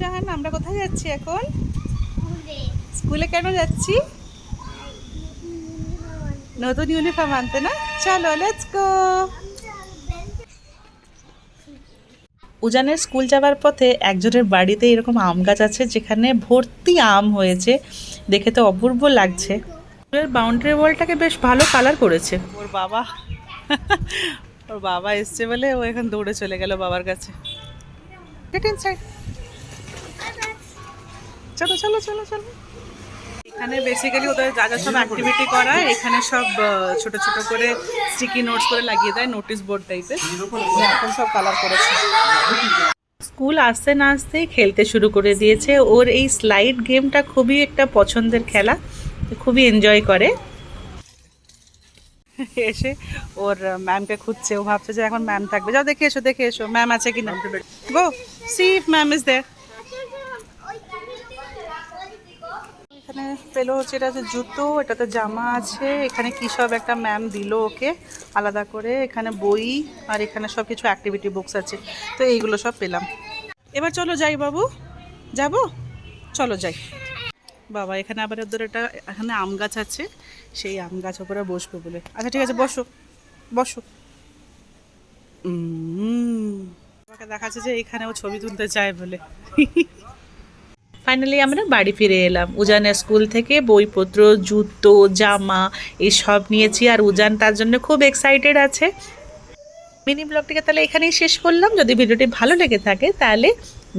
জাহান আমরা কোথায় যাচ্ছি এখন? স্কুলে। কেন যাচ্ছি? নতুন ইউনিফর্ম আনতে না? চলো লেটস গো উজানের স্কুল যাওয়ার পথে একজনের বাড়িতে এরকম আম গাছ আছে যেখানে ভর্তি আম হয়েছে। দেখে তো অপূর্ব লাগছে। স্কুলের বাউন্ডারি ওয়ালটাকে বেশ ভালো কালার করেছে। ওর বাবা ওর বাবা এসছে বলে ও এখন দৌড়ে চলে গেল বাবার কাছে। গেট ইনসাইড চলো চলো চলো চলো। এখানে বেসিক্যালি ওদের যা যা সব অ্যাক্টিভিটি করা, এখানে সব ছোট ছোট করে স্টিকি নোটস করে লাগিয়ে দেয় নোটিশ বোর্ড টাইপের এখন সব কালার করেছে। স্কুল আসতে না আসতেই খেলতে শুরু করে দিয়েছে। ওর এই স্লাইড গেমটা খুবই একটা পছন্দের খেলা, খুবই এনজয় করে। এসে ওর ম্যামকে খুঁজছে, ও ভাবছে যে এখন ম্যাম থাকবে। যাও, দেখে এসো দেখে এসো ম্যাম আছে কি না গো see if ma'am is there এখানে পেল হচ্ছে, এটা হচ্ছে জুতো, এটাতে জামা আছে। এখানে কি সব একটা ম্যাম দিল ওকে, আলাদা করে। এখানে বই আর এখানে সব কিছু অ্যাক্টিভিটি বুকস আছে। তো এইগুলো সব পেলাম। এবার চলো যাই বাবু। যাব? চলো যাই। বাবা, এখানে আবার ওদের একটা, এখানে আম গাছ আছে। সেই আম গাছ ওপরে বসবো বলে। আচ্ছা ঠিক আছে, বসো। বসো। দেখাচ্ছে যে এখানে ও ছবি তুলতে চায় বলে। ফাইনালি আমরা বাড়ি ফিরে এলাম। উজানের স্কুল থেকে বইপত্র জুতো, জামা এইসব নিয়েছি আর উজান তার জন্য খুব এক্সাইটেড আছে। মিনি ব্লগটিকে তাহলে এখানেই শেষ করলাম। যদি ভিডিওটি ভালো লেগে থাকে তাহলে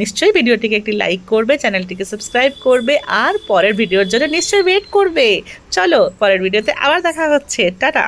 নিশ্চয়ই ভিডিওটিকে একটি লাইক করবে, চ্যানেলটিকে সাবস্ক্রাইব করবে আর পরের ভিডিওর জন্য নিশ্চয়ই ওয়েট করবে। চলো পরের ভিডিওতে আবার দেখা হচ্ছে। টাটা!